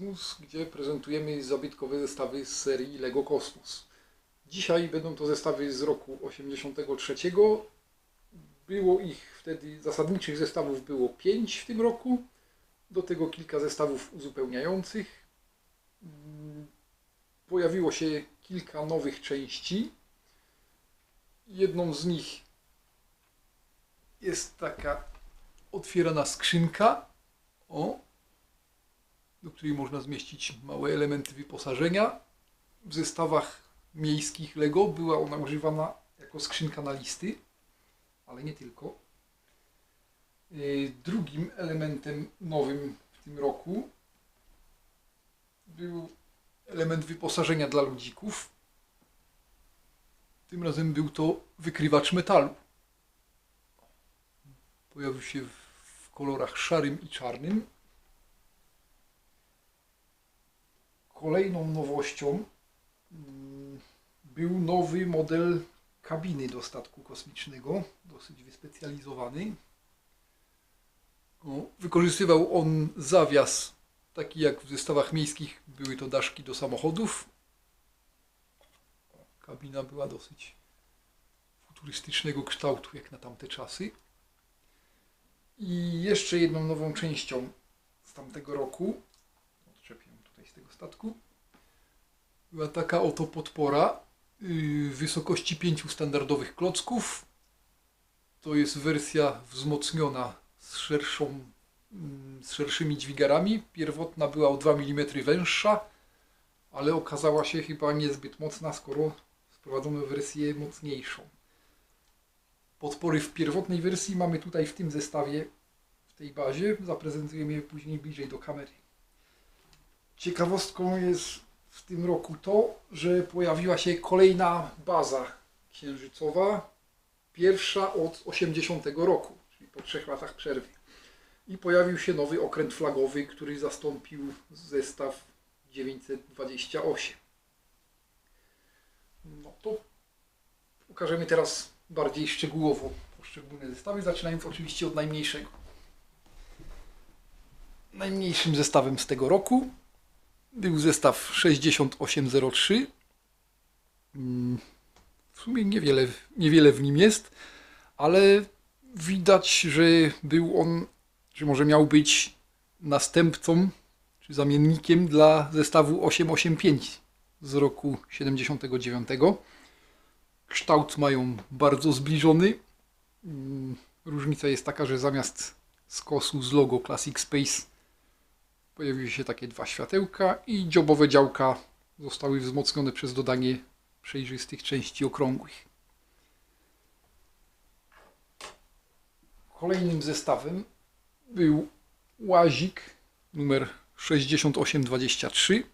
Moose, gdzie prezentujemy zabytkowe zestawy z serii LEGO Kosmos. Dzisiaj będą to zestawy z roku 83. Było ich wtedy, zasadniczych zestawów było 5 w tym roku. Do tego kilka zestawów uzupełniających. Mm, Pojawiło się kilka nowych części. Jedną z nich jest taka otwierana skrzynka, o, do której można zmieścić małe elementy wyposażenia. W zestawach miejskich Lego była ona używana jako skrzynka na listy, ale nie tylko. Yy, Drugim elementem nowym w tym roku był element wyposażenia dla ludzików. Tym razem był to wykrywacz metalu. Pojawił się w kolorach szarym i czarnym. Kolejną nowością mm, był nowy model kabiny do statku kosmicznego, dosyć wyspecjalizowany. O, wykorzystywał on zawias, taki jak w zestawach miejskich były to daszki do samochodów. Kabina była dosyć futurystycznego kształtu, jak na tamte czasy. I jeszcze jedną nową częścią z tamtego roku, z tego statku, była taka oto podpora yy, wysokości pięciu standardowych klocków. To jest wersja wzmocniona z, szerszą, mm, z szerszymi dźwigarami. Pierwotna była o 2 mm węższa, ale okazała się chyba niezbyt mocna, skoro wprowadzono wersję mocniejszą. Podpory w pierwotnej wersji mamy tutaj w tym zestawie, w tej bazie. Zaprezentujemy je później bliżej do kamery. Ciekawostką jest w tym roku to, że pojawiła się kolejna baza księżycowa. Pierwsza od 80 roku, czyli po trzech latach przerwy. I pojawił się nowy okręt flagowy, który zastąpił zestaw 928. No to pokażemy teraz bardziej szczegółowo poszczególne zestawy, zaczynając oczywiście od najmniejszego. Najmniejszym zestawem z tego roku był zestaw 6803. Mm, W sumie niewiele, niewiele w nim jest, ale widać, że był on, że może miał być następcą czy zamiennikiem dla zestawu 885 z roku 79. Kształt mają bardzo zbliżony. Mm, Różnica jest taka, że zamiast skosu z logo Classic Space pojawiły się takie dwa światełka i dziobowe działka zostały wzmocnione przez dodanie przejrzystych części okrągłych. Kolejnym zestawem był łazik numer 6823.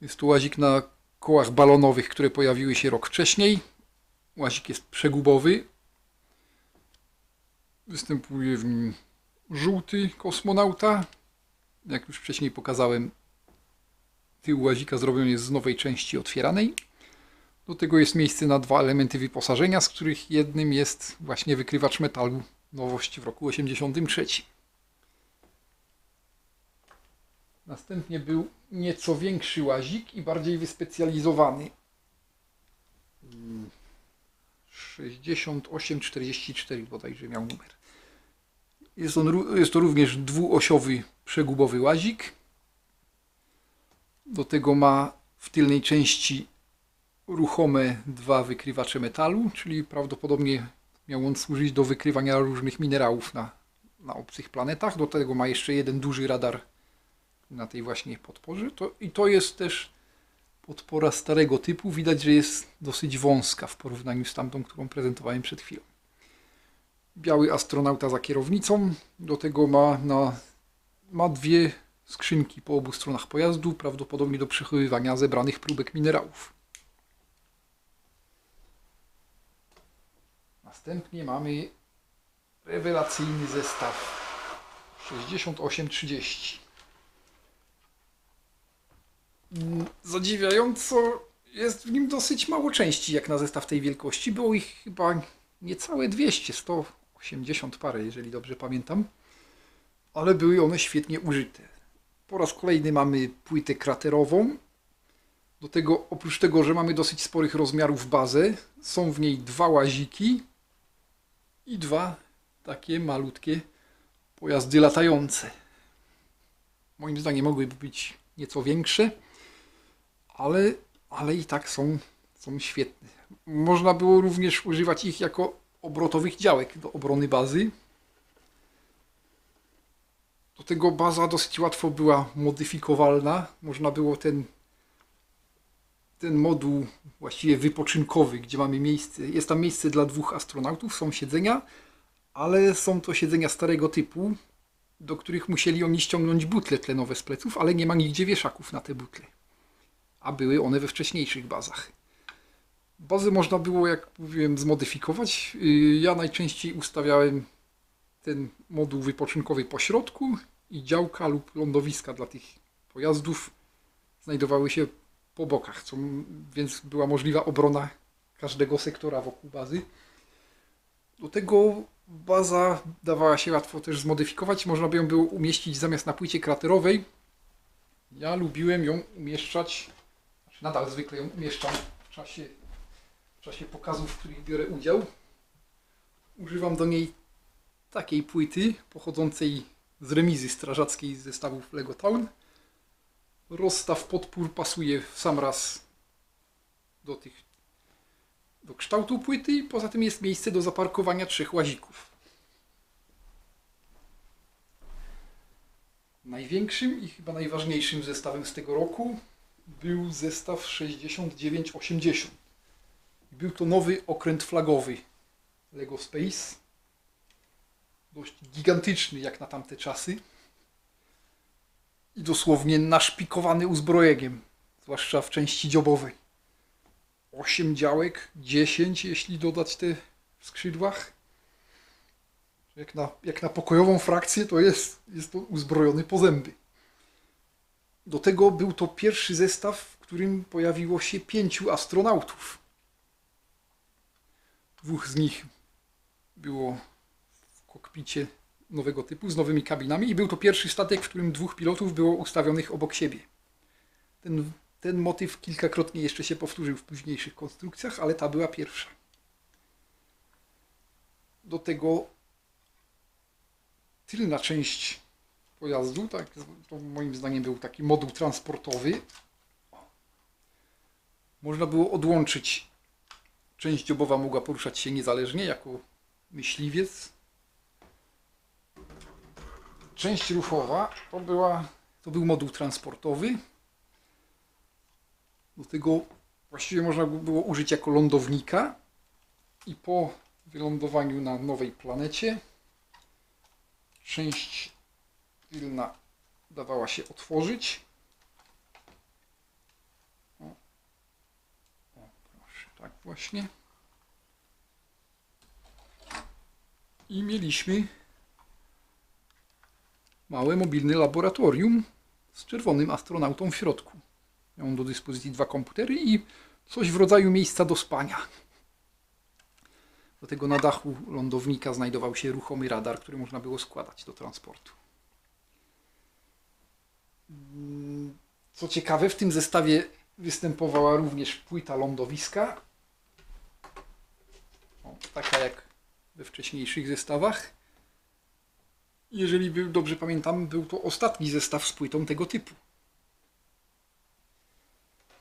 Jest to łazik na kołach balonowych, które pojawiły się rok wcześniej. Łazik jest przegubowy. Występuje w nim żółty kosmonauta. Jak już wcześniej pokazałem, tył łazika zrobiony jest z nowej części otwieranej. Do tego jest miejsce na dwa elementy wyposażenia, z których jednym jest właśnie wykrywacz metalu, nowość w roku 83. Następnie był nieco większy łazik i bardziej wyspecjalizowany. Mm, 6844 bodajże miał numer. Jest, on, jest to również dwuosiowy przegubowy łazik. Do tego ma w tylnej części ruchome dwa wykrywacze metalu, czyli prawdopodobnie miał on służyć do wykrywania różnych minerałów na, na obcych planetach. Do tego ma jeszcze jeden duży radar na tej właśnie podporze. To, I to jest też podpora starego typu. Widać, że jest dosyć wąska w porównaniu z tamtą, którą prezentowałem przed chwilą. Biały astronauta za kierownicą. Do tego ma, na, ma dwie skrzynki po obu stronach pojazdu, prawdopodobnie do przechowywania zebranych próbek minerałów. Następnie mamy rewelacyjny zestaw 6830. Mm, Zadziwiająco jest w nim dosyć mało części, jak na zestaw tej wielkości. Było ich chyba niecałe 200, 180 parę, jeżeli dobrze pamiętam. ale były one świetnie użyte. Po raz kolejny mamy płytę kraterową. Do tego, oprócz tego, że mamy dosyć sporych rozmiarów bazę, są w niej dwa łaziki i dwa takie malutkie pojazdy latające. Moim zdaniem mogłyby być nieco większe, ale, ale i tak są, są świetne. Można było również używać ich jako obrotowych działek do obrony bazy. Do tego baza dosyć łatwo była modyfikowalna. Można było ten, ten moduł właściwie wypoczynkowy, gdzie mamy miejsce, jest tam miejsce dla dwóch astronautów, są siedzenia, ale są to siedzenia starego typu, do których musieli oni ściągnąć butle tlenowe z pleców, ale nie ma nigdzie wieszaków na te butle. A były one we wcześniejszych bazach. Bazy można było, jak mówiłem, zmodyfikować. Yy, Ja najczęściej ustawiałem ten moduł wypoczynkowy po środku i działka lub lądowiska dla tych pojazdów znajdowały się po bokach, co, więc była możliwa obrona każdego sektora wokół bazy. Do tego baza dawała się łatwo też zmodyfikować. Można by ją było umieścić zamiast na płycie kraterowej. Ja lubiłem ją umieszczać, znaczy nadal zwykle ją umieszczam w czasie, czasie pokazów, w których biorę udział. Używam do niej takiej płyty pochodzącej z remizy strażackiej z zestawów Lego Town. Rozstaw podpór pasuje w sam raz do tych do kształtu płyty i poza tym jest miejsce do zaparkowania trzech łazików. Największym i chyba najważniejszym zestawem z tego roku był zestaw 6980. Był to nowy okręt flagowy Lego Space. Dość gigantyczny jak na tamte czasy. I dosłownie naszpikowany uzbrojeniem, zwłaszcza w części dziobowej. 8 działek, 10 jeśli dodać te w skrzydłach. Jak na, jak na pokojową frakcję to jest, jest to uzbrojony po zęby. Do tego był to pierwszy zestaw, w którym pojawiło się pięciu astronautów. Dwóch z nich było w kokpicie nowego typu z nowymi kabinami i był to pierwszy statek, w którym dwóch pilotów było ustawionych obok siebie. Ten ten motyw kilkakrotnie jeszcze się powtórzył w późniejszych konstrukcjach, ale ta była pierwsza. Do tego tylna część pojazdu, tak, to moim zdaniem był taki moduł transportowy. Można było odłączyć. Część dziobowa mogła poruszać się niezależnie jako myśliwiec. Część ruchowa to, była, to był moduł transportowy. Do tego właściwie można by było użyć jako lądownika i po wylądowaniu na nowej planecie część tylna dawała się otworzyć. O, o proszę, tak właśnie. I mieliśmy małe mobilne laboratorium z czerwonym astronautą w środku. Miał do dyspozycji dwa komputery i coś w rodzaju miejsca do spania. Do tego na dachu lądownika znajdował się ruchomy radar, który można było składać do transportu. Co ciekawe, w tym zestawie występowała również płyta lądowiska. Taka jak we wcześniejszych zestawach. Jeżeli dobrze pamiętam, był to ostatni zestaw z płytą tego typu.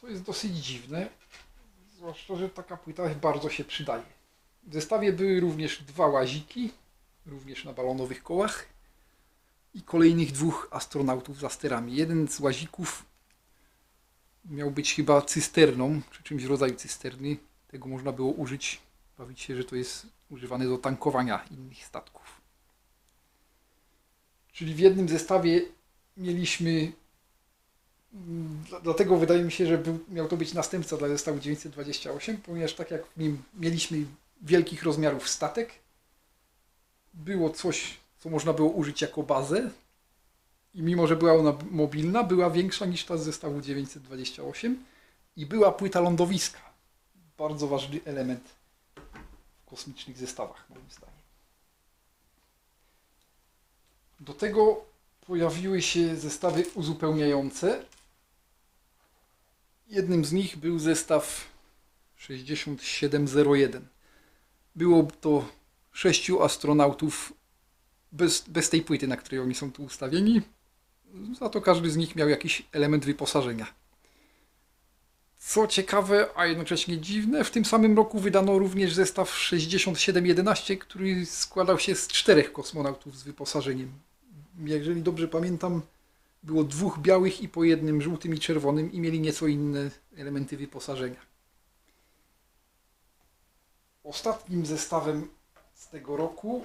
Co jest dosyć dziwne, zwłaszcza, że taka płyta bardzo się przydaje. W zestawie były również dwa łaziki, również na balonowych kołach i kolejnych dwóch astronautów za sterami. Jeden z łazików miał być chyba cysterną, czy czymś w rodzaju cysterny. Tego można było użyć, bawić się, że to jest używane do tankowania innych statków. Czyli w jednym zestawie mieliśmy dla- Dlatego wydaje mi się, że był, miał to być następca dla zestawu 928, ponieważ tak jak w nim mieliśmy wielkich rozmiarów statek, było coś, co można było użyć jako bazę i mimo, że była ona mobilna, była większa niż ta z zestawu 928 i była płyta lądowiska. Bardzo ważny element kosmicznych zestawach, moim zdaniem. Do tego pojawiły się zestawy uzupełniające. Jednym z nich był zestaw 6701. Było to sześciu astronautów bez, bez tej płyty, na której oni są tu ustawieni. Za to każdy z nich miał jakiś element wyposażenia. Co ciekawe, a jednocześnie dziwne, w tym samym roku wydano również zestaw 6711, który składał się z czterech kosmonautów z wyposażeniem. Jeżeli dobrze pamiętam, było dwóch białych i po jednym żółtym i czerwonym i mieli nieco inne elementy wyposażenia. Ostatnim zestawem z tego roku,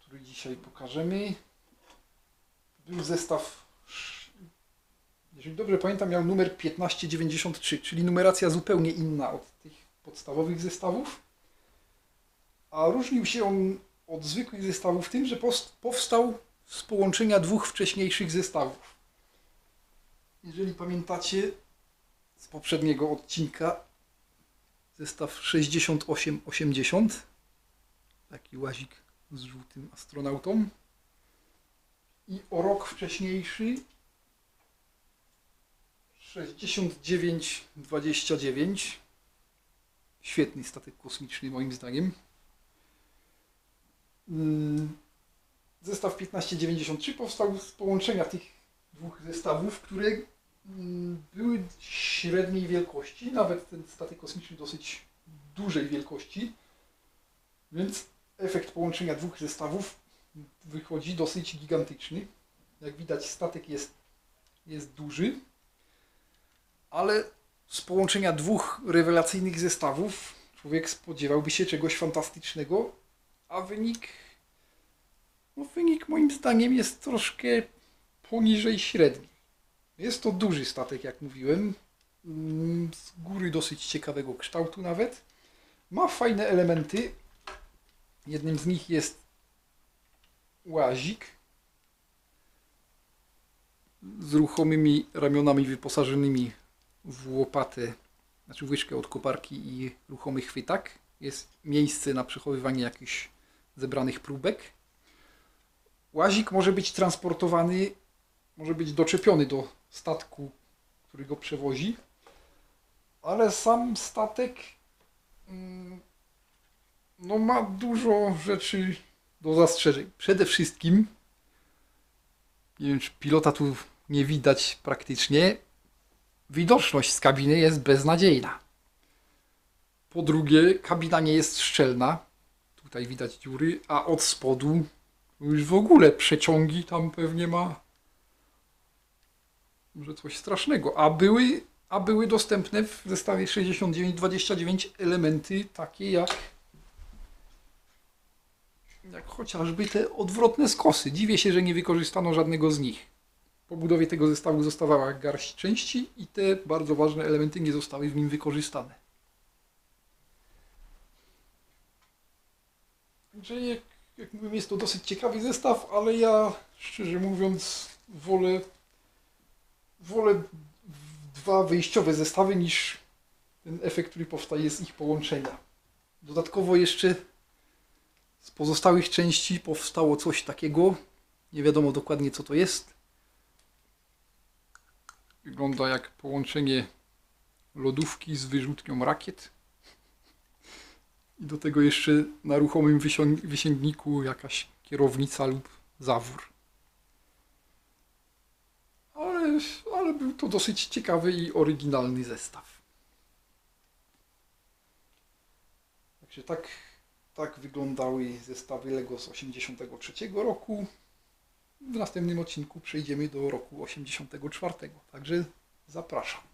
który dzisiaj pokażemy, był zestaw, jeżeli dobrze pamiętam, miał numer 1593, czyli numeracja zupełnie inna od tych podstawowych zestawów. A różnił się on od zwykłych zestawów tym, że powstał z połączenia dwóch wcześniejszych zestawów. Jeżeli pamiętacie z poprzedniego odcinka, zestaw 6880, taki łazik z żółtym astronautą, i o rok wcześniejszy 6929, świetny statek kosmiczny moim zdaniem. Mm, Zestaw 1593 powstał z połączenia tych dwóch zestawów, które mm, były średniej wielkości, nawet ten statek kosmiczny dosyć dużej wielkości, więc efekt połączenia dwóch zestawów wychodzi dosyć gigantyczny. Jak widać statek jest, jest duży, ale z połączenia dwóch rewelacyjnych zestawów człowiek spodziewałby się czegoś fantastycznego, a wynik no wynik moim zdaniem jest troszkę poniżej średniej. Jest to duży statek, jak mówiłem. Mm, Z góry dosyć ciekawego kształtu nawet. Ma fajne elementy. Jednym z nich jest łazik z ruchomymi ramionami wyposażonymi w łopatę, znaczy łyżkę od koparki i ruchomy chwytak. Jest miejsce na przechowywanie jakichś zebranych próbek. Łazik może być transportowany, może być doczepiony do statku, który go przewozi, ale sam statek mm, no, ma dużo rzeczy do zastrzeżeń. Przede wszystkim, nie wiem czy pilota tu nie widać praktycznie, widoczność z kabiny jest beznadziejna. Po drugie, kabina nie jest szczelna. Tutaj widać dziury, a od spodu już w ogóle przeciągi tam pewnie ma. Może coś strasznego. A były, a były dostępne w zestawie 6929 elementy takie jak jak chociażby te odwrotne skosy. Dziwię się, że nie wykorzystano żadnego z nich. Po budowie tego zestawu zostawała garść części i te bardzo ważne elementy nie zostały w nim wykorzystane. Także jak, jak mówię, jest to dosyć ciekawy zestaw, ale ja szczerze mówiąc wolę, wolę dwa wyjściowe zestawy niż ten efekt, który powstaje z ich połączenia. Dodatkowo jeszcze z pozostałych części powstało coś takiego. Nie wiadomo dokładnie co to jest. Wygląda jak połączenie lodówki z wyrzutnią rakiet. I do tego jeszcze na ruchomym wysięgniku jakaś kierownica lub zawór. Ale, ale był to dosyć ciekawy i oryginalny zestaw. Także tak, tak wyglądały zestawy Lego z 83 roku. W następnym odcinku przejdziemy do roku 84. Także zapraszam.